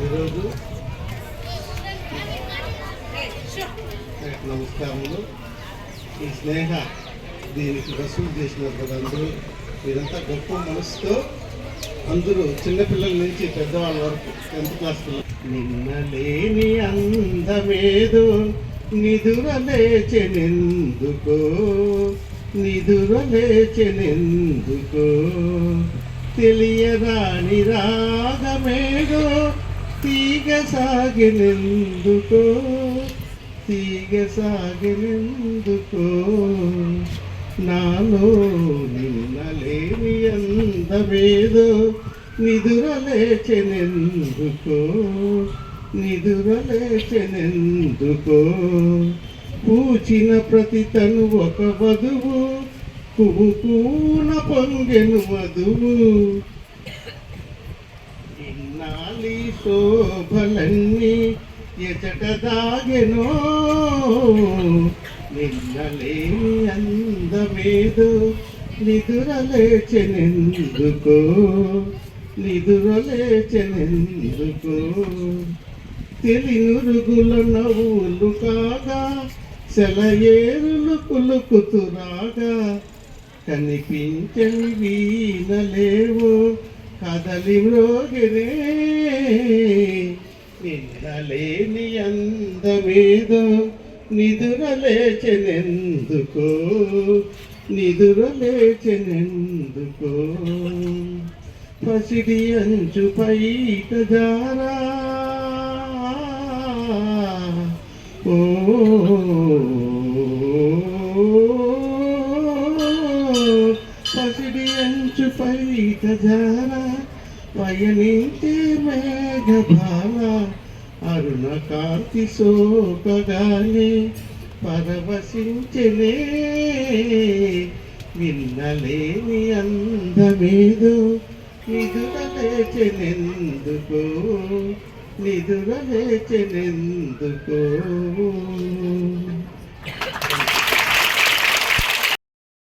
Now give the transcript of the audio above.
ఈరోజు నమస్కారములు. ఈ స్నేహ దీనికి వసూలు చేసినారు అందరూ మీరంతా గొప్ప మనసుతో అందరూ చిన్నపిల్లల నుంచి పెద్దవాళ్ళ వరకు టెన్త్ క్లాస్ నిన్న లేని అందమేదో నిదుర లేచెనెందుకో తెలియరాని రాగమేదో తీగ సాగినెందుకో తీగ సాగినెందుకో నాలో నిన్నలేని అందమేదో నిదురలేచెనెందుకో? నిదురలేచెనెందుకో? పూచిన ప్రతి తను ఒక వధువు పువ్వు పూన పొంగెను వధువు. నాలి శోభలన్నీ ఎచట దాగెనో నిన్నలే అందమేదో నిదురలేచెనెందుకో. నిదురలేచెనెందుకో. తెలినురుగుల నవ్వులు కాగా సెలయేరులు కులుకుతురాగా కనిపించని వీణలేవో కదలి మ్రోగినే నిన్నలేని అందమేదో నిదురలేచెనెందుకో నిదురలేచెనెందుకో. పసిడి అంచు పైట జారా ఓ అంచు పైట జారా పయనించే మేఘభావ అరుణ కాంతి సోకగానే పరవశించలే నిన్నలేని అందమేదో నిదుర లేచెనెందుకో